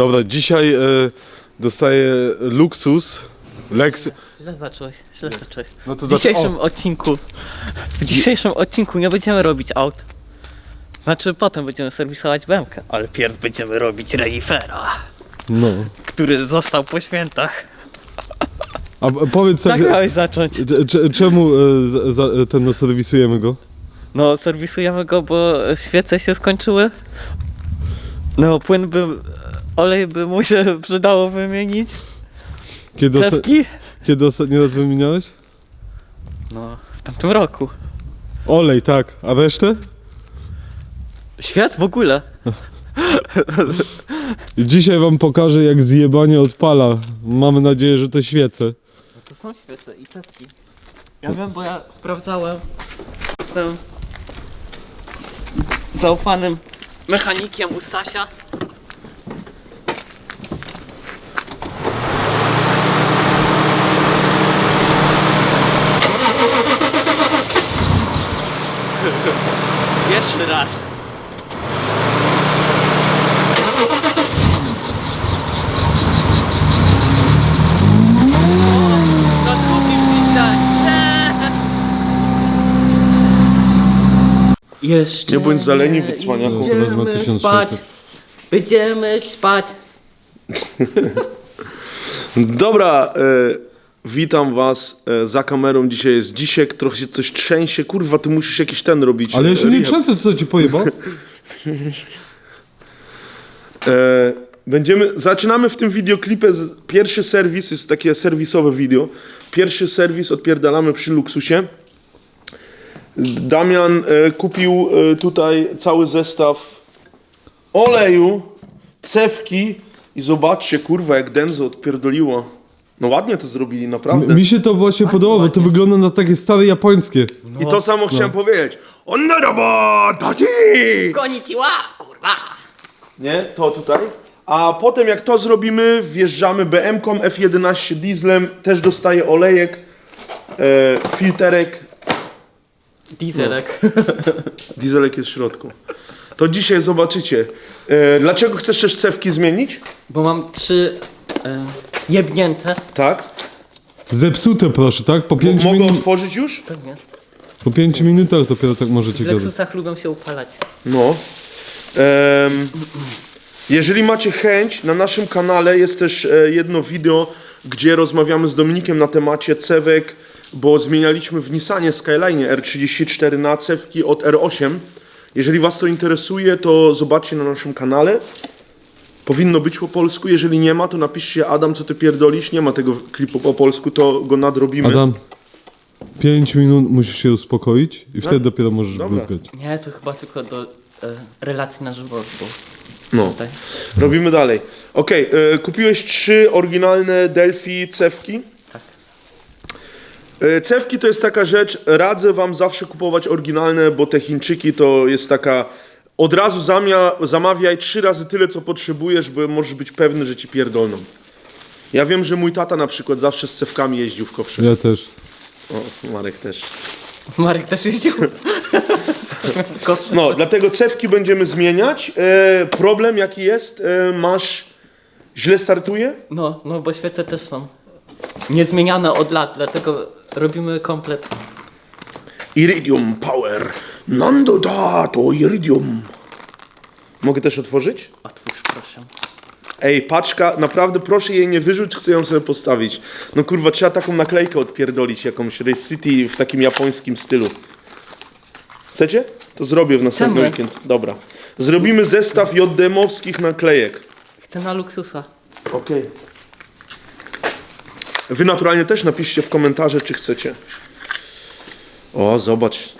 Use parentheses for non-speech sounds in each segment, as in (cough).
Dobra, dzisiaj e, dostaję luksus. Lexus. Źle zacząłeś, źle zacząłeś. No to W dzisiejszym o, odcinku, w dzisiejszym odcinku nie będziemy robić aut. Znaczy potem będziemy serwisować BMK, ale pierw będziemy robić renifera, No. który został po świętach. A b- powiedz Tak tak, miałeś zacząć. cze- cze- czemu e, za, za, ten no, serwisujemy go? No serwisujemy go, bo świece się skończyły. No płyn by, olej by mu się przydało wymienić. Kiedy, osta- Cewki? kiedy ostatni raz wymieniałeś? No w tamtym roku. Olej, tak. A resztę? Świat w ogóle. I dzisiaj wam pokażę jak zjebanie odpala. Mamy nadzieję, że to świece. No to są świece i cewki. Ja wiem, bo ja sprawdzałem. Jestem zaufanym mechanikiem u Stasia. Pierwszy raz. To drugi (laughs) Jeszcze Nie bądź zaleniwy, cwaniaku. Wezmę Będziemy 1600. spać. Będziemy spać. (laughs) Dobra, e, witam was e, za kamerą. Dzisiaj jest Dzisiek, trochę się coś trzęsie. Kurwa, ty musisz jakiś ten robić. Ale ja się nie rehab. trzęsę, co ci pojebał? (laughs) E, będziemy, zaczynamy w tym wideoklipie. Z, pierwszy serwis, jest takie serwisowe video. Pierwszy serwis odpierdalamy przy luksusie. Damian e, kupił e, tutaj cały zestaw oleju, cewki i zobaczcie, kurwa, jak Denzo odpierdoliło. No ładnie to zrobili, naprawdę. Mi się to właśnie podoba, bo to wygląda na takie stare japońskie. I to samo chciałem powiedzieć. On na robota, ty! Konnichiwa, kurwa. Nie, to tutaj. A potem jak to zrobimy, wjeżdżamy BM-ką F11 dieslem, też dostaje olejek, e, filterek, Dieselek. (laughs) dieselek jest w środku. To dzisiaj zobaczycie. E, dlaczego chcesz też cewki zmienić? Bo mam trzy e, jebnięte. Tak. Zepsute proszę, tak? Po 5 Mogę minut, otworzyć już? Pewnie. po pięciu minutach dopiero tak W możecie gadać. Lexusach lubią się upalać. No. Em, jeżeli macie chęć, na naszym kanale jest też e, jedno wideo, gdzie rozmawiamy z Dominikiem na temacie cewek, bo zmienialiśmy w Nissanie Skyline R34 na cewki od R8. Jeżeli Was to interesuje, to zobaczcie na naszym kanale. Powinno być po polsku. Jeżeli nie ma, to napiszcie Adam, co ty pierdolisz. Nie ma tego klipu po polsku, to go nadrobimy. Adam, 5 minut musisz się uspokoić i wtedy dopiero możesz dobra. bluzgać. Nie, to chyba tylko do e, relacji na żywo. Bo No. tutaj. Robimy dalej. Okej, e, kupiłeś trzy oryginalne Delphi cewki. Tak. E, Cewki to jest taka rzecz, radzę wam zawsze kupować oryginalne, bo te Chińczyki to jest taka. Od razu zamia, zamawiaj trzy razy tyle, co potrzebujesz, bo możesz być pewny, że ci pierdolną. Ja wiem, że mój tata na przykład zawsze z cewkami jeździł w kowszy. Ja też. O, Marek też. Marek też jeździł. (laughs) No, dlatego cewki będziemy zmieniać. E, problem jaki jest? E, masz. Źle startuje? No, no bo świece też są niezmieniane od lat, dlatego robimy komplet. Iridium Power. Nando da to Iridium. Mogę też otworzyć? Otwórz proszę. Ej, paczka, naprawdę proszę jej nie wyrzuć, chcę ją sobie postawić. No kurwa, trzeba taką naklejkę odpierdolić, jakąś Race City w takim japońskim stylu. Chcecie? To zrobię w następny Chcemy. weekend. Dobra. Zrobimy zestaw JDM-owskich naklejek. Chcę na luksusa. Okej. Wy naturalnie też napiszcie w komentarze, czy chcecie. O, zobacz.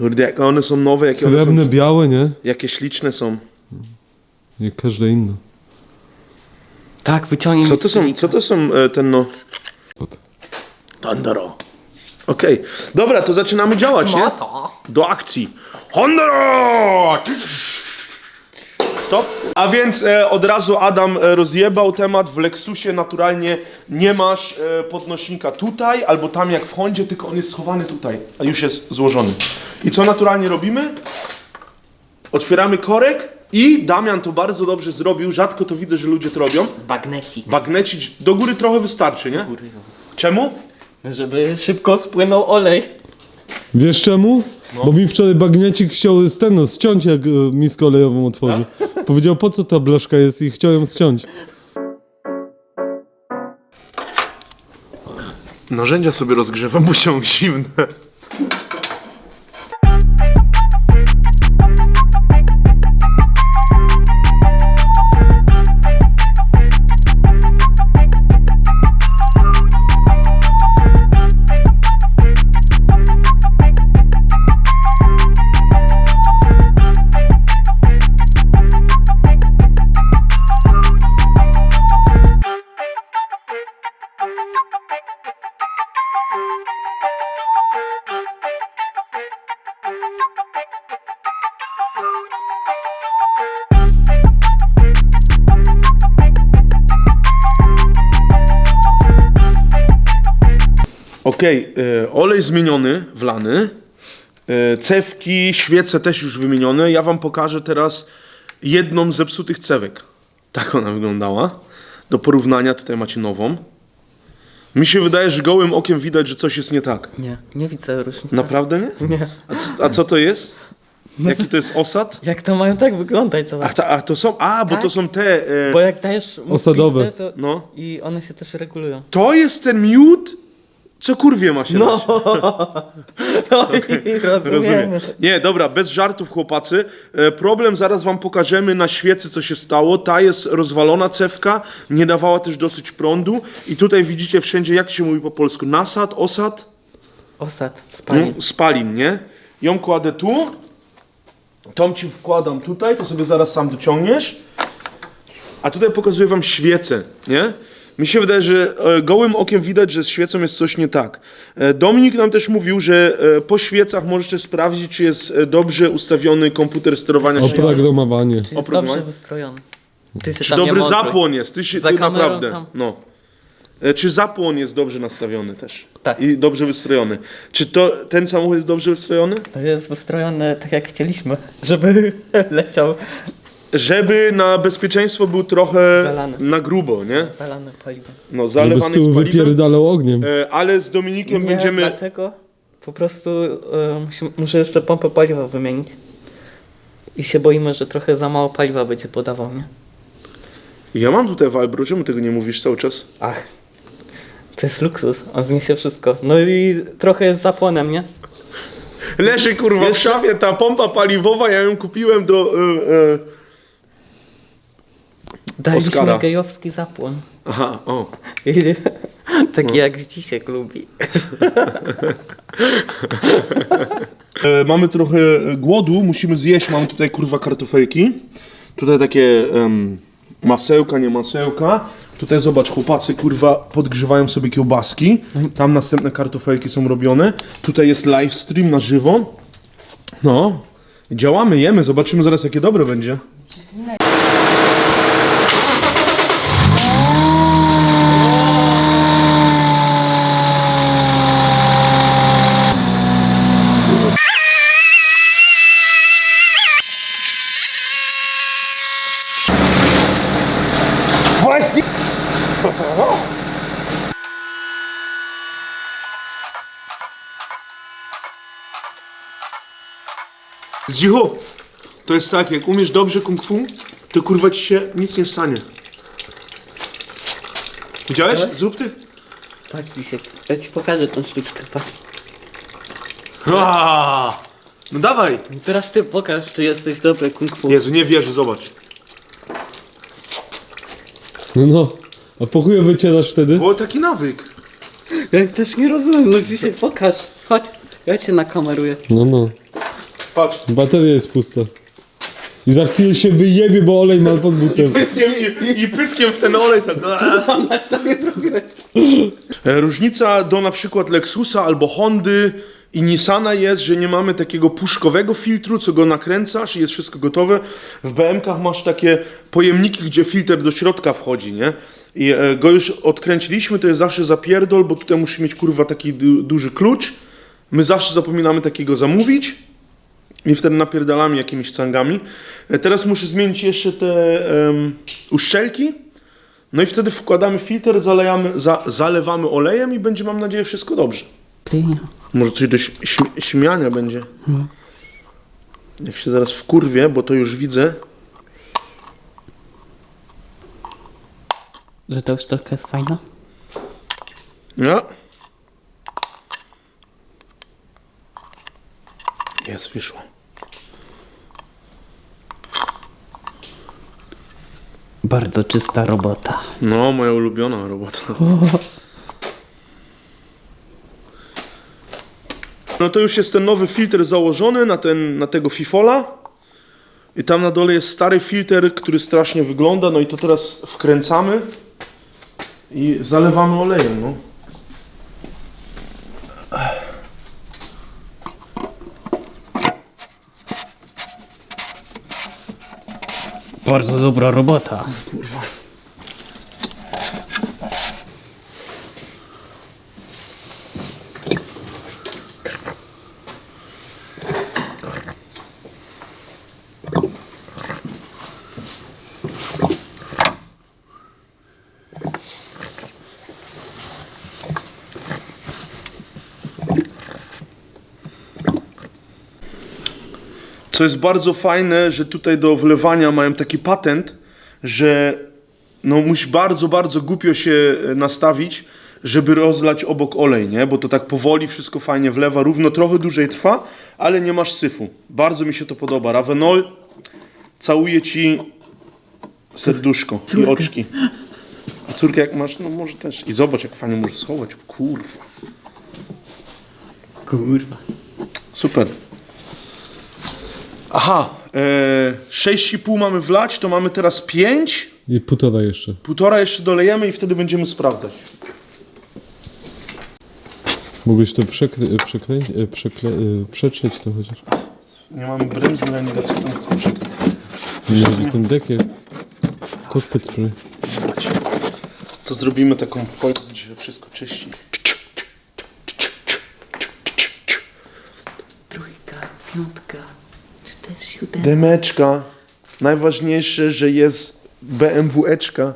Kurde, jak one są nowe, jakie one Srebrne, są... białe, nie? Jakie śliczne są. Jak każde inne. Tak, wyciągnij Co mi to są, co to są e, ten no... Thundero. Okej. Dobra, to zaczynamy działać, nie? Do akcji. Thundero! Stop. A więc e, od razu Adam e, rozjebał temat. W Lexusie naturalnie nie masz e, podnośnika tutaj albo tam jak w Hondzie, tylko on jest schowany tutaj, a już jest złożony. I co naturalnie robimy? Otwieramy korek i Damian to bardzo dobrze zrobił, rzadko to widzę, że ludzie to robią. Bagnecik. Bagnecić do góry trochę wystarczy, nie? Czemu? Żeby szybko spłynął olej. Wiesz czemu? No. Bo mi wczoraj bagniecik chciał z ten, no, ściąć jak e, miskę olejową otworzy. Tak? Powiedział po co ta blaszka jest i chciał ją ściąć. Narzędzia sobie rozgrzewam, bo są zimne. Okej, e, olej zmieniony, wlany. E, cewki, świece też już wymienione. Ja wam pokażę teraz jedną z zepsutych cewek. Tak ona wyglądała. Do porównania tutaj macie nową. Mi się wydaje, że gołym okiem widać, że coś jest nie tak. Nie, nie widzę różnicy. Naprawdę nie? Nie. A, c- a co to jest? Jaki to jest osad? (laughs) Jak to mają tak wyglądać, Ach, zobacz. ta, a to są. A, bo Tak? to są te. E, Bo jak dajesz mu Osadowe. pistę, to no. i one się też regulują. To jest ten miód, co kurwie ma się dać. No, (laughs) no i rozumiemy. Rozumiem. Nie, dobra, bez żartów, chłopacy. E, problem zaraz wam pokażemy na świecy, co się stało. Ta jest rozwalona cewka, nie dawała też dosyć prądu. I tutaj widzicie wszędzie, jak się mówi po polsku, nasad, osad, Osad, spalin. no, spalin, nie? Ją kładę tu, tą ci wkładam tutaj, to sobie zaraz sam dociągniesz. A tutaj pokazuję wam świecę, nie? Mi się wydaje, że e, gołym okiem widać, że z świecą jest coś nie tak. E, Dominik nam też mówił, że e, po świecach możecie sprawdzić, czy jest dobrze ustawiony komputer sterowania światła. Oprogramowanie. Czy jest oprogramowanie? dobrze wystrojony. Ty się Czy tam nie dobry zapłon jest, ty się Za ty kamerą naprawdę. tam. No. E, Czy zapłon jest dobrze nastawiony też? Tak. I dobrze wystrojony. Czy to ten samochód jest dobrze wystrojony? To jest wystrojone tak jak chcieliśmy, żeby (laughs) leciał Żeby na bezpieczeństwo był trochę Zalany. na grubo, nie? zalane paliwem. No, z zalewany z paliwem. wypierdalał ogniem. E, Ale z Dominikiem Nie, będziemy. dlatego po prostu e, musi, muszę jeszcze pompę paliwa wymienić. I się boimy, że trochę za mało paliwa będzie podawał, nie? Ja mam tutaj Walbro, czemu tego nie mówisz cały czas? Ach, to jest luksus, on zniesie wszystko. No i trochę jest zapłonem, nie? Leży kurwa w Jeszcze- szafie ta pompa paliwowa, ja ją kupiłem do. E, e... Daliśmy Oskara. gejowski zapłon. Aha, o. (laughs) I, No. taki jak Dzisiek lubi. (laughs) E, mamy trochę głodu, musimy zjeść. Mam tutaj kurwa kartofelki. Tutaj takie em, masełka, nie masełka. Tutaj zobacz, chłopacy kurwa podgrzewają sobie kiełbaski. Tam następne kartofelki są robione. Tutaj jest live stream na żywo. No, działamy, jemy, zobaczymy zaraz jakie dobre będzie. Zdzichu, to jest tak, jak umiesz dobrze kung fu, to kurwa ci się nic nie stanie. Widziałeś? Zrób ty. Patrz Dzisiek, ja ci pokażę tą sztuczkę, patrz. No dawaj! I teraz ty pokaż, czy jesteś dobry kung fu. Jezu, nie wierzę, zobacz. No no. A po chuju wycierasz wtedy? Było taki nawyk. Ja też nie rozumiem, no dzisiaj pokaż. Chodź, ja cię nakameruję. No no. Patrz. Bateria jest pusta. I za chwilę się wyjebie, bo olej ma pod butem. Pyskiem i, i pyskiem w ten olej tak. Tam zrobiłeś. E, Różnica do na przykład Lexusa albo Hondy i Nissana jest, że nie mamy takiego puszkowego filtru, co go nakręcasz i jest wszystko gotowe. W BM-kach masz takie pojemniki, gdzie filtr do środka wchodzi, nie? I e, go już odkręciliśmy, to jest zawsze zapierdol, bo tutaj musisz mieć kurwa taki du duży klucz. My zawsze zapominamy takiego zamówić. I wtedy napierdalamy jakimiś cangami. E, Teraz muszę zmienić jeszcze te em, uszczelki. No i wtedy wkładamy filtr, zalejamy, za, zalewamy olejem i będzie, mam nadzieję, wszystko dobrze. Może coś do śmiania będzie. Jak się zaraz wkurwię, bo to już widzę. Że to już trochę jest fajna? No. Jest, wyszło. Bardzo czysta robota. No, moja ulubiona robota. No to już jest ten nowy filtr założony na, ten, na tego Fifola. I tam na dole jest stary filtr, który strasznie wygląda. No i to teraz wkręcamy i zalewamy olejem. No. Bardzo dobra robota. Co jest bardzo fajne, że tutaj do wlewania mają taki patent, że no musisz bardzo, bardzo głupio się e, nastawić, żeby rozlać obok olej, nie? Bo to tak powoli wszystko fajnie wlewa, równo trochę dłużej trwa, ale nie masz syfu. Bardzo mi się to podoba. Ravenol całuje ci serduszko i oczki. A córkę jak masz, no może też. I zobacz jak fajnie możesz schować. Kurwa. Kurwa. Super. Aha, e, 6,5 mamy wlać, to mamy teraz 5. I półtora jeszcze. Półtora jeszcze dolejemy i wtedy będziemy sprawdzać. Mogłeś to przekry, przekrę, przekle, przetrzeć to chociaż. Nie mamy bremzy, ale nie wiem co tam chcę przekryć. Nie, że ten dekiel. Kokpit spray. To zrobimy taką folię, że wszystko czyści. Trójka, piątka. Demeczka. Najważniejsze, że jest BMW-eczka.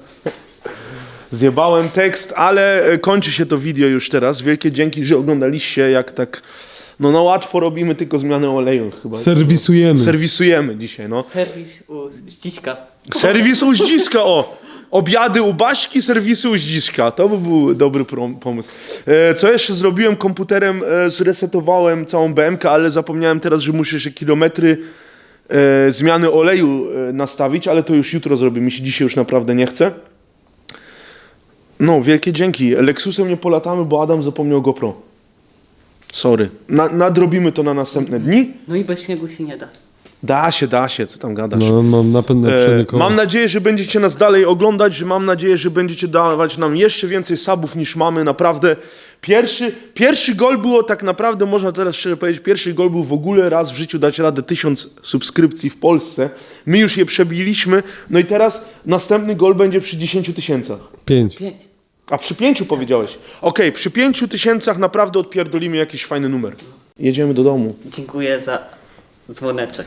Zjebałem tekst, ale e, kończy się to video już teraz. Wielkie dzięki, że oglądaliście, jak tak no na łatwo robimy tylko zmianę oleju chyba. Serwisujemy. Serwisujemy dzisiaj, no. Serwis u ściśka. Serwis u Zdziska, o! Obiady u Baśki, serwisy u Zdziska. To by był dobry pomysł. E, co jeszcze zrobiłem komputerem? E, zresetowałem całą BMK, ale zapomniałem teraz, że muszę jeszcze kilometry e, zmiany oleju nastawić, ale to już jutro zrobię. Mi się dzisiaj już naprawdę nie chce. No, wielkie dzięki. Lexusem nie polatamy, bo Adam zapomniał GoPro. Sorry. Na, nadrobimy to na następne dni. No i bez śniegu się nie da. Da się, da się, co tam gadasz. No, mam napęd na E. Mam nadzieję, że będziecie nas dalej oglądać, że mam nadzieję, że będziecie dawać nam jeszcze więcej subów niż mamy. Naprawdę pierwszy, pierwszy gol było tak naprawdę, można teraz szczerze powiedzieć, pierwszy gol był w ogóle raz w życiu dać radę tysiąc subskrypcji w Polsce. My już je przebiliśmy, no i teraz następny gol będzie przy 10 tysięcach. Pięć. Pięć. A przy pięciu powiedziałeś. Okej, przy pięciu tysięcach naprawdę odpierdolimy jakiś fajny numer. Jedziemy do domu. Dziękuję za dzwoneczek.